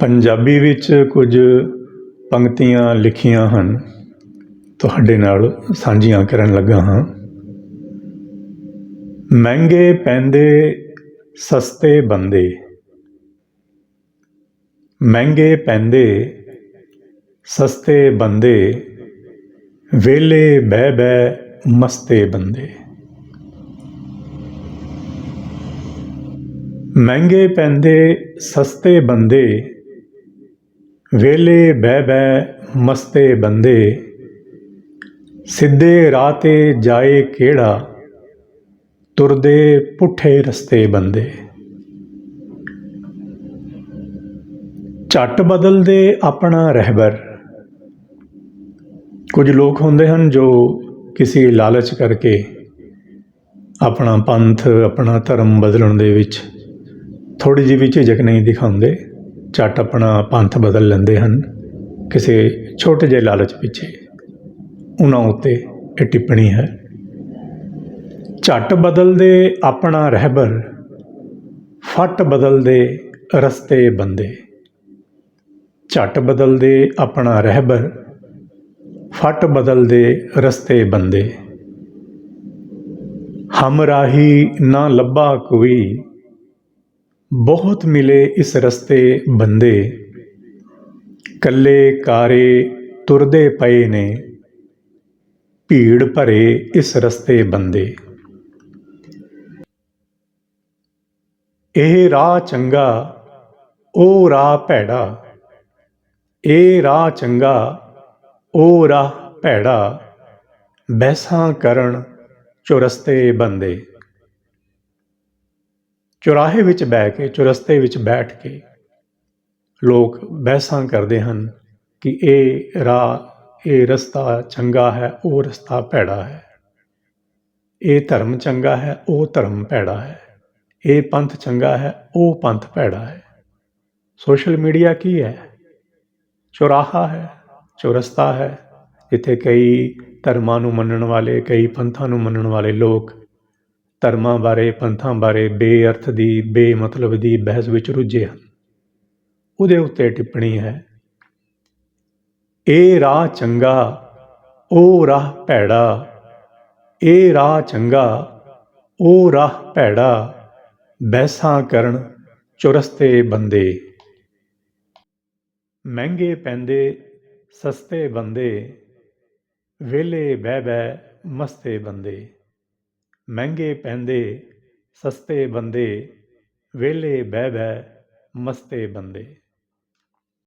ਪੰਜਾਬੀ ਵਿੱਚ ਕੁਝ ਪੰਕਤੀਆਂ ਲਿਖੀਆਂ ਹਨ। ਤੁਹਾਡੇ ਨਾਲ ਸਾਂਝੀਆਂ ਕਰਨ ਲੱਗਾ ਹਾਂ। ਮਹਿੰਗੇ ਪੈਂਦੇ, ਸਸਤੇ ਬੰਦੇ। ਮਹਿੰਗੇ ਪੈਂਦੇ, ਸਸਤੇ ਬੰਦੇ। ਵੇਲੇ ਬਹਿ ਬਹਿ ਮਸਤੇ ਬੰਦੇ। ਮਹਿੰਗੇ ਪੈਂਦੇ, ਸਸਤੇ ਬੰਦੇ। ਵੇਲੇ ਬਹਿ ਬਹਿ ਮਸਤੇ ਬੰਦੇ, ਸਿੱਧੇ ਰਾਹ ਤੇ ਜਾਏ ਕਿਹੜਾ? ਤੁਰਦੇ ਪੁੱਠੇ ਰਸਤੇ ਬੰਦੇ। ਝੱਟ ਬਦਲਦੇ ਆਪਣਾ ਰਹਿਬਰ। ਕੁਝ ਲੋਕ ਹੁੰਦੇ ਹਨ ਜੋ ਕਿਸੇ ਲਾਲਚ ਕਰਕੇ ਆਪਣਾ ਪੰਥ, ਆਪਣਾ ਧਰਮ ਬਦਲਣ ਦੇ ਵਿੱਚ ਥੋੜੀ ਜਿਹੀ ਵੀ ਝਿਜਕ ਨਹੀਂ ਦਿਖਾਉਂਦੇ। ਝੱਟ ਆਪਣਾ ਪੰਥ ਬਦਲ ਲੈਂਦੇ ਹਨ, ਕਿਸੇ ਛੋਟੇ ਜਿਹੇ ਲਾਲਚ ਪਿੱਛੇ। ਉਹਨਾਂ ਉੱਤੇ ਇਹ ਟਿੱਪਣੀ ਹੈ, ਝੱਟ ਬਦਲਦੇ ਆਪਣਾ ਰਹਿਬਰ, ਫੱਟ ਬਦਲਦੇ ਰਸਤੇ ਬੰਦੇ। ਝੱਟ ਬਦਲਦੇ ਆਪਣਾ ਰਹਿਬਰ, ਫੱਟ ਬਦਲਦੇ ਰਸਤੇ ਬੰਦੇ। ਹਮ ਹਮਰਾਹੀ ਨਾ ਲੱਭਾ ਕੋਈ ਬਹੁਤ ਮਿਲੇ ਇਸ ਰਸਤੇ ਬੰਦੇ। ਕੱਲੇ ਕਾਰੇ ਤੁਰਦੇ ਪਏ ਨੇ। ਭੀੜ ਭਰੇ ਇਸ ਰਸਤੇ ਬੰਦੇ। ਇਹ ਰਾਹ ਚੰਗਾ, ਉਹ ਰਾਹ ਭੈੜਾ। ਇਹ ਰਾਹ ਚੰਗਾ, ਉਹ ਰਾਹ ਭੈੜਾ। ਬੈਸਾਂ ਕਰਨ ਚੁਰਸਤੇ ਬੰਦੇ। ਚੁਰਾਹੇ ਵਿੱਚ ਬਹਿ ਕੇ, ਚੁਰਸਤੇ ਵਿੱਚ ਬੈਠ ਕੇ ਲੋਕ ਬਹਿਸਾਂ ਕਰਦੇ ਹਨ ਕਿ ਇਹ ਰਾਹ, ਇਹ ਰਸਤਾ ਚੰਗਾ ਹੈ, ਉਹ ਰਸਤਾ ਭੈੜਾ ਹੈ। ਇਹ ਧਰਮ ਚੰਗਾ ਹੈ, ਉਹ ਧਰਮ ਭੈੜਾ ਹੈ। ਇਹ ਪੰਥ ਚੰਗਾ ਹੈ, ਉਹ ਪੰਥ ਭੈੜਾ ਹੈ। ਸੋਸ਼ਲ ਮੀਡੀਆ ਕੀ ਹੈ? ਚੁਰਾਹਾ ਹੈ, ਚੁਰਸਤਾ ਹੈ। ਜਿੱਥੇ ਕਈ ਧਰਮਾਂ ਨੂੰ ਮੰਨਣ ਵਾਲੇ, ਕਈ ਪੰਥਾਂ ਨੂੰ ਮੰਨਣ ਵਾਲੇ ਲੋਕ ਧਰਮਾਂ ਬਾਰੇ, ਪੰਥਾਂ ਬਾਰੇ ਬੇਅਰਥ ਦੀ, ਬੇਮਤਲਬ ਦੀ ਬਹਿਸ ਵਿੱਚ ਰੁੱਝੇ ਹਨ। ਉਹਦੇ ਉੱਤੇ ਟਿੱਪਣੀ ਹੈ, ਇਹ ਰਾਹ ਚੰਗਾ, ਉਹ ਰਾਹ ਭੈੜਾ, ਇਹ ਰਾਹ ਚੰਗਾ, ਉਹ ਰਾਹ ਭੈੜਾ, ਬਹਿਸਾਂ ਕਰਨ ਚੁਰਸਤੇ ਬੰਦੇ। ਮਹਿੰਗੇ ਪੈਂਦੇ, ਸਸਤੇ ਬੰਦੇ ਵੇਲੇ ਬਹਿ ਬਹਿ ਮਸਤੇ ਬੰਦੇ। ਮਹਿੰਗੇ ਪੈਂਦੇ ਸਸਤੇ ਬੰਦੇ ਵਿਹਲੇ ਬਹਿ ਬਹਿ ਮਸਤੇ ਬੰਦੇ।